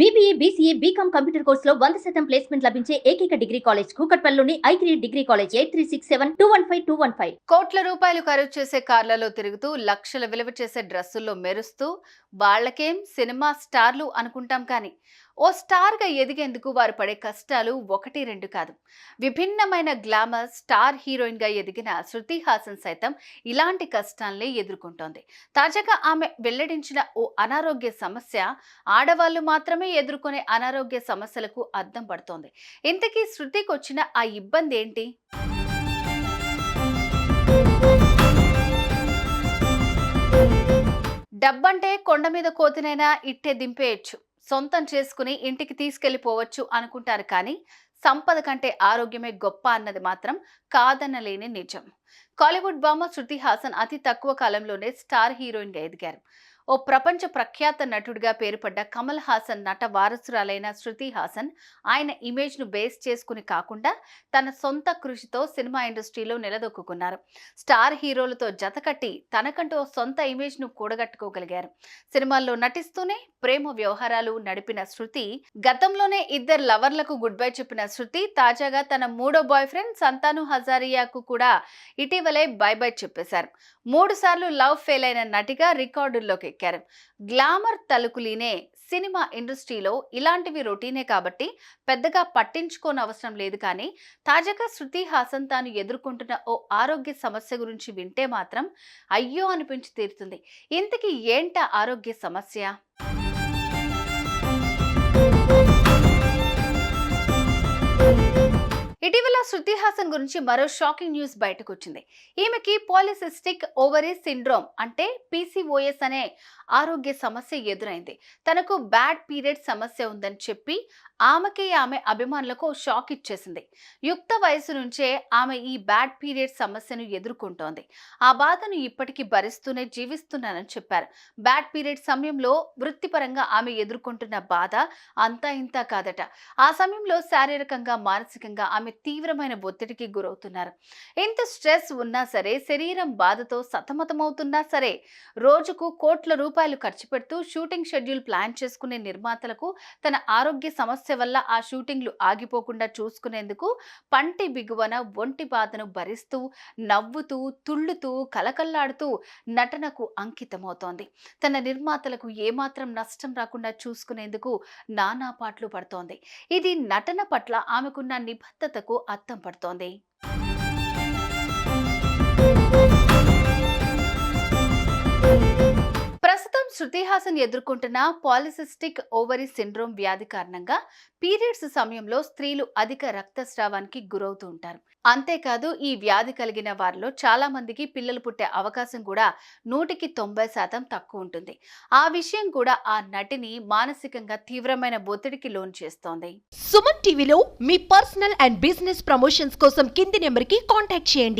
BBA BCA BCom computer కోర్సులో వంద శాతం ప్లేస్మెంట్ లభించే ఏకైక డిగ్రీ కాలేజ్ కూకట్పల్లిలోని ఐక్రీ degree college eight three six seven two one five two one five కోట్ల రూపాయలు ఖరీదు చేసే కార్లలో తిరుగుతూ లక్షల విలువ చేసే డ్రెస్సుల్లో మెరుస్తూ వాళ్ళకేం సినిమా స్టార్లు అనుకుంటాం కానీ ఓ స్టార్గా ఎదిగేందుకు వారు పడే కష్టాలు ఒకటి రెండు కాదు. విభిన్నమైన గ్లామర్ స్టార్ హీరోయిన్గా ఎదిగిన శృతి హాసన్ సైతం ఇలాంటి కష్టాలనే ఎదుర్కొంటోంది. తాజాగా ఆమె వెల్లడించిన ఓ అనారోగ్య సమస్య ఆడవాళ్ళు మాత్రమే ఎదుర్కొనే అనారోగ్య సమస్యలకు అద్దం పడుతోంది. ఇంతకీ శృతికి వచ్చిన ఆ ఇబ్బంది ఏంటి డబ్బంటే కొండ మీద కోతినైనా ఇట్టే దింపేయచ్చు. సొంతం చేసుకుని ఇంటికి తీసుకెళ్ళిపోవచ్చు అనుకుంటారు కానీ సంపద కంటే ఆరోగ్యమే గొప్ప అన్నది మాత్రం కాదనలేని నిజం. కాలీవుడ్ బామ శృతి హాసన్ అతి తక్కువ కాలంలోనే స్టార్ హీరోయిన్గా ఎదిగారు. ఓ ప్రపంచ ప్రఖ్యాత నటుడిగా పేరుపడ్డ కమల్ హాసన్ నట వారసురాలైన శృతి హాసన్ ఆయన ఇమేజ్ను బేస్ చేసుకుని కాకుండా తన సొంత కృషితో సినిమా ఇండస్ట్రీలో నిలదొక్కున్నారు స్టార్ హీరోలతో జతకట్టి తనకంటూ ఓ సొంత ఇమేజ్ను కూడగట్టుకోగలిగారు. సినిమాల్లో నటిస్తూనే ప్రేమ వ్యవహారాలు నడిపిన శృతి గతంలోనే ఇద్దరు లవర్లకు గుడ్ బై చెప్పిన శృతి తాజాగా తన మూడో బాయ్ ఫ్రెండ్ సంతాను హజారియాకు కూడా ఇటీవలే బై బై చెప్పేశారు. మూడు సార్లు లవ్ ఫెయిల్ అయిన నటిగా రికార్డుల్లోకి ఎక్కారు గ్లామర్ తలుకులీనే సినిమా ఇండస్ట్రీలో ఇలాంటివి రొటీనే కాబట్టి పెద్దగా పట్టించుకోని అవసరం లేదు కానీ తాజాగా శృతి హాసన్ తాను ఎదుర్కొంటున్న ఓ ఆరోగ్య సమస్య గురించి వింటే మాత్రం అయ్యో అనిపించి తీరుతుంది. ఇంతకీ ఏంట ఆరోగ్య సమస్య? శృతి హాసన్ గురించి మరో షాకింగ్ న్యూస్ బయటకు వచ్చింది ఈమెకి పాలిసిస్టిక్ ఓవరీ సిండ్రోమ్ అంటే పీసీఓఎస్ అనే ఆరోగ్య సమస్య ఎదురైంది. తనకు బ్యాడ్ పీరియడ్ సమస్య ఉందని చెప్పి ఆమెకి ఆమె అభిమానులకు షాక్ ఇచ్చేసింది. యుక్త వయసు నుంచే ఆమె ఈ బ్యాడ్ పీరియడ్ సమస్యను ఎదుర్కొంటోంది. ఆ బాధను ఇప్పటికీ భరిస్తూనే జీవిస్తున్నానని చెప్పారు. బ్యాడ్ పీరియడ్ సమయంలో వృత్తిపరంగా ఆమె ఎదుర్కొంటున్న బాధ అంతా ఇంత కాదట. ఆ సమయంలో శారీరకంగా మానసికంగా ఆమె తీవ్రమైన ఒత్తిడికి గురవుతున్నారు. ఎంత స్ట్రెస్ ఉన్నా సరే శరీరం బాధతో సతమతమవుతున్నా సరే రోజుకు కోట్ల రూపాయలు ఖర్చు పెడుతూ షూటింగ్ షెడ్యూల్ ప్లాన్ చేసుకునే నిర్మాతలకు తన ఆరోగ్య సమస్య వల్ల ఆ షూటింగ్లు ఆగిపోకుండా చూసుకునేందుకు పంటి బిగువన ఒంటి బాధను భరిస్తూ నవ్వుతూ తుళ్ళుతూ కలకల్లాడుతూ నటనకు అంకితమవుతోంది. తన నిర్మాతలకు ఏమాత్రం నష్టం రాకుండా చూసుకునేందుకు నానా పాటలు పడుతోంది. ఇది నటన పట్ల ఆమెకున్న నిబద్ధతకు రక్తం పడుతోంది. శృతి హాసన్ ఎదుర్కొంటున్న పాలిసిస్టిక్ ఓవరీ సిండ్రోమ్ వ్యాధి కారణంగా పీరియడ్స్ సమయంలో స్త్రీలు అధిక రక్తస్రావానికి గురవుతూ ఉంటారు. అంతేకాదు ఈ వ్యాధి కలిగిన వారిలో చాలా మందికి పిల్లలు పుట్టే అవకాశం కూడా నూటికి తొంభై శాతం తక్కువ ఉంటుంది. ఆ విషయం కూడా ఆ నటిని మానసికంగా తీవ్రమైన ఒత్తిడికి లోన్ చేస్తోంది. సుమన్ టీవీలో మీ పర్సనల్ అండ్ బిజినెస్ ప్రమోషన్స్ కోసం కింది నెంబర్కి కాంటాక్ట్ చేయండి.